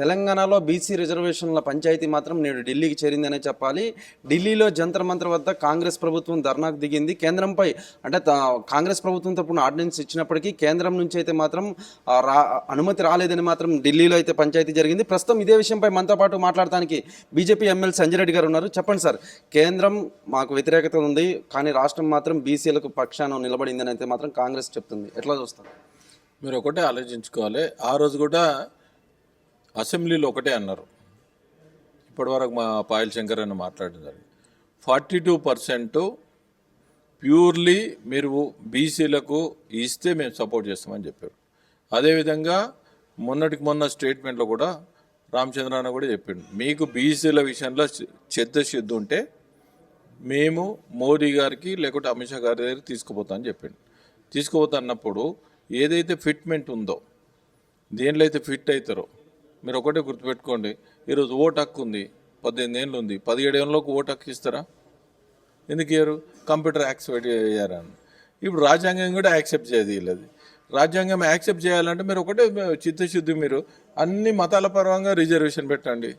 తెలంగాణలో బీసీ రిజర్వేషన్ల పంచాయతీ మాత్రం నేడు ఢిల్లీకి చేరిందనే చెప్పాలి. ఢిల్లీలో జంతర్ మంత్ర వద్ద కాంగ్రెస్ ప్రభుత్వం ధర్నాకు దిగింది. కేంద్రంపై అంటే కాంగ్రెస్ ప్రభుత్వం తరపున ఆర్డినెన్స్ ఇచ్చినప్పటికీ కేంద్రం నుంచి అయితే మాత్రం రా అనుమతి రాలేదని మాత్రం ఢిల్లీలో అయితే పంచాయతీ జరిగింది. ప్రస్తుతం ఇదే విషయంపై మనతో పాటు మాట్లాడటానికి బీజేపీ ఎమ్మెల్యే సంజయ్ రెడ్డి గారు ఉన్నారు. చెప్పండి సార్ కేంద్రం మాకు వ్యతిరేకత ఉంది కానీ రాష్ట్రం మాత్రం బీసీలకు పక్షాన నిలబడిందని అయితే మాత్రం కాంగ్రెస్ చెప్తుంది. ఎట్లా చూస్తారు? మీరు ఒకటే ఆలోచించుకోవాలి. ఆ రోజు కూడా అసెంబ్లీలో ఒకటే అన్నారు. ఇప్పటివరకు మా పాయల్ శంకర్ అని మాట్లాడడం జరిగింది ఫార్టీ టూ పర్సెంట్ ప్యూర్లీ మీరు బీసీలకు ఇస్తే మేము సపోర్ట్ చేస్తామని చెప్పారు. అదేవిధంగా మొన్నటికి మొన్న స్టేట్మెంట్లో కూడా రామచంద్రాన్న కూడా చెప్పిండు. మీకు బీసీల విషయంలో చిత్తశుద్ధి ఉంటే మేము మోడీ గారికి లేకుంటే అమిత్ షా గారి దగ్గర తీసుకుపోతా అని చెప్పిండు. తీసుకుపోతా అన్నప్పుడు ఏదైతే ఫిట్మెంట్ ఉందో దేనిలో అయితే ఫిట్ అవుతారో మీరు ఒకటే గుర్తుపెట్టుకోండి. ఈరోజు ఓటు హక్కు ఉంది పద్దెనిమిది ఏళ్ళు ఉంది పదిహేడు ఏళ్ళలోకి ఓటు హక్కు ఇస్తారా ఎందుకు ఇయ్యారు? కంప్యూటర్ యాక్సెప్ట్ చేయారని ఇప్పుడు రాజ్యాంగం కూడా యాక్సెప్ట్ చేయలేదు రాజ్యాంగం యాక్సెప్ట్ చేయాలంటే మీరు ఒకటే చిత్తశుద్ధి మీరు. అన్ని మతాల పరంగా రిజర్వేషన్ పెట్టండి.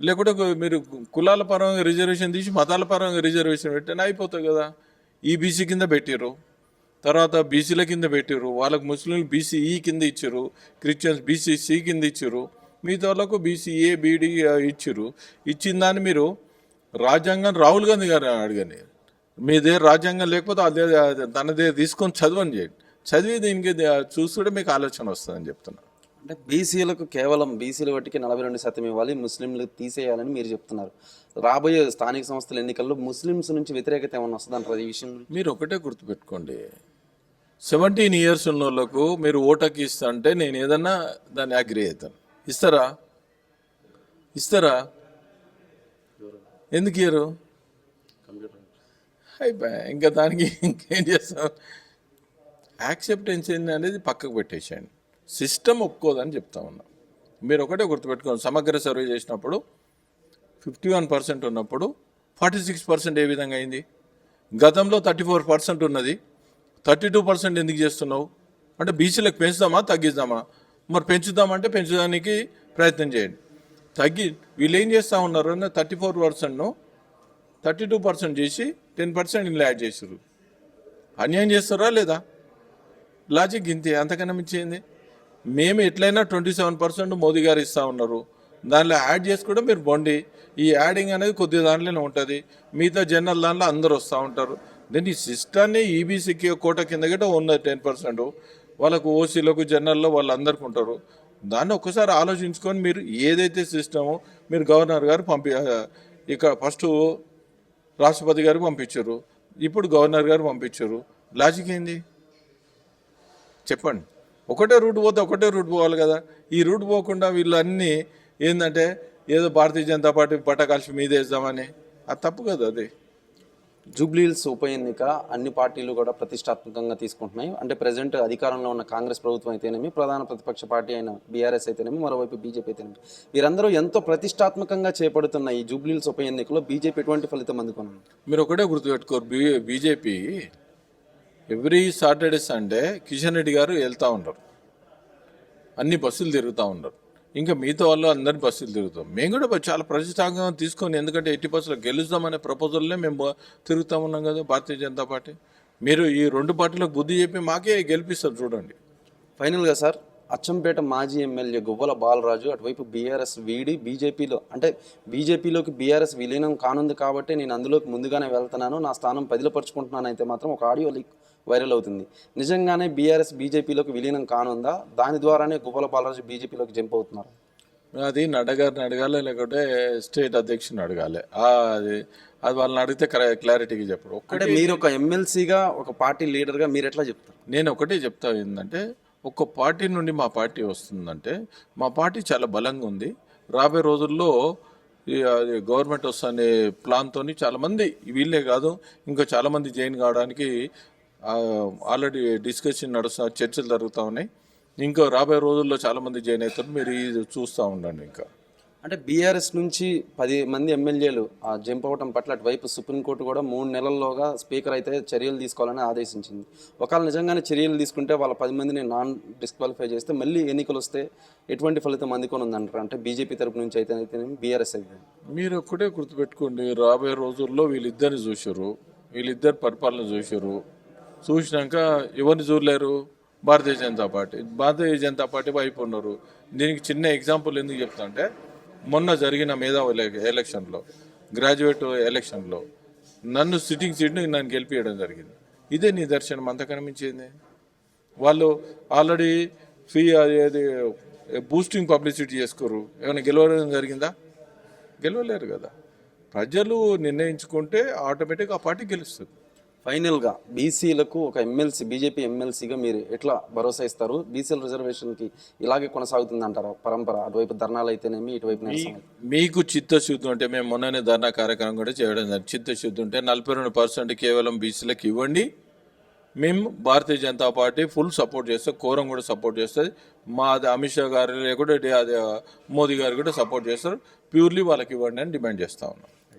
లేకుంటే మీరు కులాల పరంగా రిజర్వేషన్ తీసి మతాల పరంగా రిజర్వేషన్ పెట్టండి. అయిపోతుంది కదా. ఈబీసీ కింద పెట్టిర్రు. తర్వాత బీసీల కింద పెట్టిర్రు. వాళ్ళకు ముస్లింలు బీసీఈ కింద ఇచ్చారు క్రిస్టియన్స్ బీసీసీ కింద ఇచ్చారు మిగతా వాళ్ళకు బీసీఏ బీడీ ఇచ్చారు ఇచ్చిన దాన్ని మీరు రాజ్యాంగం రాహుల్ గాంధీ గారు అడగని మీదే రాజ్యాంగం లేకపోతే అదే తనదే తీసుకొని చదవని చేయండి చదివి దీనికి చూస్తుంటే మీకు ఆలోచన వస్తుందని చెప్తున్నా. అంటే బీసీలకు కేవలం బీసీల వాటికి నలభై రెండు శాతం ఇవ్వాలి ముస్లింలకు తీసేయాలని మీరు చెప్తున్నారు. రాబోయే స్థానిక సంస్థల ఎన్నికల్లో ముస్లింస్ నుంచి వ్యతిరేకత ఏమైనా వస్తుందంటారు ఈ విషయం? మీరు ఒకటే గుర్తుపెట్టుకోండి. సెవెంటీన్ ఇయర్స్ ఉన్న వాళ్ళకు మీరు ఓటకి ఇస్తా అంటే నేను ఏదన్నా దాన్ని అగ్రి అవుతాను. ఇస్తారా? ఇస్తారా? ఎందుకు ఇయ్యరు? అయిపోయా ఇంకా దానికి ఇంకేం చేస్తాం? యాక్సెప్టెన్స్ ఏంటి అనేది పక్కకు పెట్టేసేయండి. సిస్టమ్ ఒప్పుకోదని చెప్తా ఉన్నా. మీరు ఒకటే గుర్తుపెట్టుకోండి సమగ్ర సర్వే చేసినప్పుడు ఫిఫ్టీ వన్ పర్సెంట్ ఉన్నప్పుడు ఫార్టీ సిక్స్ పర్సెంట్ ఏ విధంగా అయింది? గతంలో థర్టీ ఫోర్ పర్సెంట్ ఉన్నది. థర్టీ టూ పర్సెంట్ ఎందుకు చేస్తున్నావు? అంటే బీసీలకు పెంచుదామా తగ్గిద్దామా? మరి పెంచుదామంటే పెంచడానికి ప్రయత్నం చేయండి. తగ్గి వీళ్ళు ఏం చేస్తూ ఉన్నారు అంటే థర్టీ ఫోర్ పర్సెంట్ను థర్టీ టూ పర్సెంట్ చేసి టెన్ పర్సెంట్ ఇందులో యాడ్ చేసారు అన్యాయం చేస్తారా లేదా? లాజిక్ ఇంతే అంతకన్నా మించింది మేము ఎట్లయినా ట్వంటీ సెవెన్ పర్సెంట్ మోదీ గారు ఇస్తూ ఉన్నారు. దానిలో యాడ్ చేసి కూడా మీరు బొండి. ఈ యాడింగ్ అనేది కొద్ది దాంట్లోనే ఉంటుంది. మిగతా జనరల్ దాంట్లో అందరూ వస్తూ ఉంటారు. దెన్ ఈ సిస్టాన్ని ఈబీసీకి కోట కింద గిట్ట ఉన్నది టెన్ పర్సెంట్ వాళ్ళకు ఓసీలకు జనరల్లో వాళ్ళందరికీ ఉంటారు. దాన్ని ఒక్కసారి ఆలోచించుకొని మీరు ఏదైతే సిస్టమో మీరు గవర్నర్ గారు పంపి ఇక ఫస్ట్ రాష్ట్రపతి గారికి పంపించారు. ఇప్పుడు గవర్నర్ గారు పంపించారు. లాజిక్ ఏంది? చెప్పండి. ఒకటే రూట్ పోతే ఒకటే రూట్ పోవాలి కదా. ఈ రూట్ పోకుండా వీళ్ళు అన్నీ ఏంటంటే ఏదో భారతీయ జనతా పార్టీ పట్టకాల్సి మీద వేద్దామని అది తప్పు కదా అది. జూబ్లీహిల్స్ ఉప ఎన్నిక అన్ని పార్టీలు కూడా ప్రతిష్టాత్మకంగా తీసుకుంటున్నాయి. అంటే ప్రజెంట్ అధికారంలో ఉన్న కాంగ్రెస్ ప్రభుత్వం అయితేనేమి ప్రధాన ప్రతిపక్ష పార్టీ అయిన బీఆర్ఎస్ అయితేనేమి మరోవైపు బీజేపీ అయితేనేమి. వీరందరూ ఎంతో ప్రతిష్టాత్మకంగా చేపడుతున్న ఈ జూబ్లీహిల్స్ ఉప ఎన్నికలో బీజేపీ ఎటువంటి ఫలితం అందుకున్నారు మీరు ఒకటే గుర్తుపెట్టుకోరు B BJP every Saturday Sunday Kishan Reddy garu వెళ్తూ ఉంటారు అన్ని బస్సులు తిరుగుతూ ఉంటారు ఇంకా మిగతా వాళ్ళు అందరి బస్సులు తిరుగుతాం. మేము కూడా చాలా ప్రతిష్టాత్మకంగా తీసుకొని ఎందుకంటే ఎట్టి బస్సులో గెలుస్తామనే ప్రపోజల్నే మేము తిరుగుతా ఉన్నాం కదా భారతీయ జనతా పార్టీ. మీరు ఈ రెండు పార్టీలకు బుద్ధి చెప్పి మాకే గెలిపిస్తారు చూడండి. ఫైనల్గా సార్ అచ్చంపేట మాజీ ఎమ్మెల్యే గువ్వల బాలరాజు అటువైపు బీఆర్ఎస్ వీడి బీజేపీలో అంటే బీజేపీలోకి బీఆర్ఎస్ విలీనం కానుంది కాబట్టి నేను అందులోకి ముందుగానే వెళ్తున్నాను. నా స్థానం పదిలపరుచుకుంటున్నాను అయితే మాత్రం ఒక ఆడియో లీక్ వైరల్ అవుతుంది. నిజంగానే బీఆర్ఎస్ బీజేపీలోకి విలీనం కానుందా? దాని ద్వారానే గువ్వల బాలరాజు బీజేపీలోకి జంప్ అవుతున్నారు. అది నడ్డగారిని అడగాలి లేకుంటే స్టేట్ అధ్యక్షుని అడగాలి. అది అది వాళ్ళని అడిగితే క్లారిటీగా చెప్పరు. ఒక్కటే మీరు ఒక ఎమ్మెల్సీగా ఒక పార్టీ లీడర్గా మీరు ఎట్లా చెప్తారు? నేను ఒకటే చెప్తా ఏంటంటే ఒక్క పార్టీ నుండి మా పార్టీ వస్తుందంటే మా పార్టీ చాలా బలంగా ఉంది. రాబోయే రోజుల్లో ఈ అది గవర్నమెంట్ వస్తనే ప్లాన్తో చాలామంది వీళ్ళే కాదు ఇంకా చాలామంది జాయిన్ కావడానికి ఆల్రెడీ డిస్కషన్ నడుస్తా చర్చలు జరుగుతూ ఉన్నాయి. ఇంకా రాబోయే రోజుల్లో చాలామంది జాయిన్ అవుతారు. మీరు ఇది చూస్తూ ఉండండి ఇంకా. అంటే బీఆర్ఎస్ నుంచి పది మంది ఎమ్మెల్యేలు ఆ జంప్ అవటం పట్ల అటువైపు సుప్రీంకోర్టు కూడా మూడు నెలల్లోగా స్పీకర్ అయితే చర్యలు తీసుకోవాలని ఆదేశించింది. ఒకవేళ నిజంగానే చర్యలు తీసుకుంటే వాళ్ళ పది మందిని నాన్ డిస్క్వాలిఫై చేస్తే మళ్ళీ ఎన్నికలు వస్తే ఎటువంటి ఫలితం అందుకొని ఉందంటారు? అంటే బీజేపీ తరపు నుంచి అయితే అయితే బీఆర్ఎస్ అయితే. మీరు ఒక్కటే గుర్తుపెట్టుకోండి రాబోయే రోజుల్లో వీళ్ళిద్దరిని చూసారు వీళ్ళిద్దరు పరిపాలన చూసారు చూసినాక ఎవరిని చూడలేరు? భారతీయ జనతా పార్టీ. భారతీయ జనతా పార్టీ వైపు ఉన్నారు. దీనికి చిన్న ఎగ్జాంపుల్ ఎందుకు చెప్తా అంటే మొన్న జరిగిన మేధావి ఎలక్షన్లో గ్రాడ్యుయేట్ ఎలక్షన్లో నన్ను సిట్టింగ్ సీట్ని నన్ను గెలిపించడం జరిగింది. ఇదే నిదర్శనం అంత కనిపించింది వాళ్ళు ఆల్రెడీ ఫీ అది బూస్టింగ్ పబ్లిసిటీ చేసుకోరు. ఏమైనా గెలవడం జరిగిందా? గెలవలేరు కదా. ప్రజలు నిర్ణయించుకుంటే ఆటోమేటిక్గా ఆ పార్టీ గెలుస్తుంది. ఫైనల్గా బీసీలకు ఒక ఎమ్మెల్సీ బీజేపీ ఎమ్మెల్సీగా మీరు ఎట్లా భరోసా ఇస్తారు? బీసీల రిజర్వేషన్కి ఇలాగే కొనసాగుతుంది అంటారా పరంపర అటువైపు ధర్నాలు అయితేనేమి ఇటువైపు మీకు చిత్తశుద్ధి ఉంటే మేము మొన్ననే ధర్నా కార్యక్రమం కూడా చేయడం జరిగింది. చిత్తశుద్ధి ఉంటే నలభై రెండు పర్సెంట్ కేవలం బీసీలకు ఇవ్వండి. మేము Bharatiya Janata party full support చేస్తాం. కోరం కూడా సపోర్ట్ చేస్తుంది. మా అది అమిత్ షా గారు కూడా డి- అది మోదీ గారు కూడా సపోర్ట్ చేస్తారు. ప్యూర్లీ వాళ్ళకి ఇవ్వండి అని డిమాండ్ చేస్తా ఉన్నాం.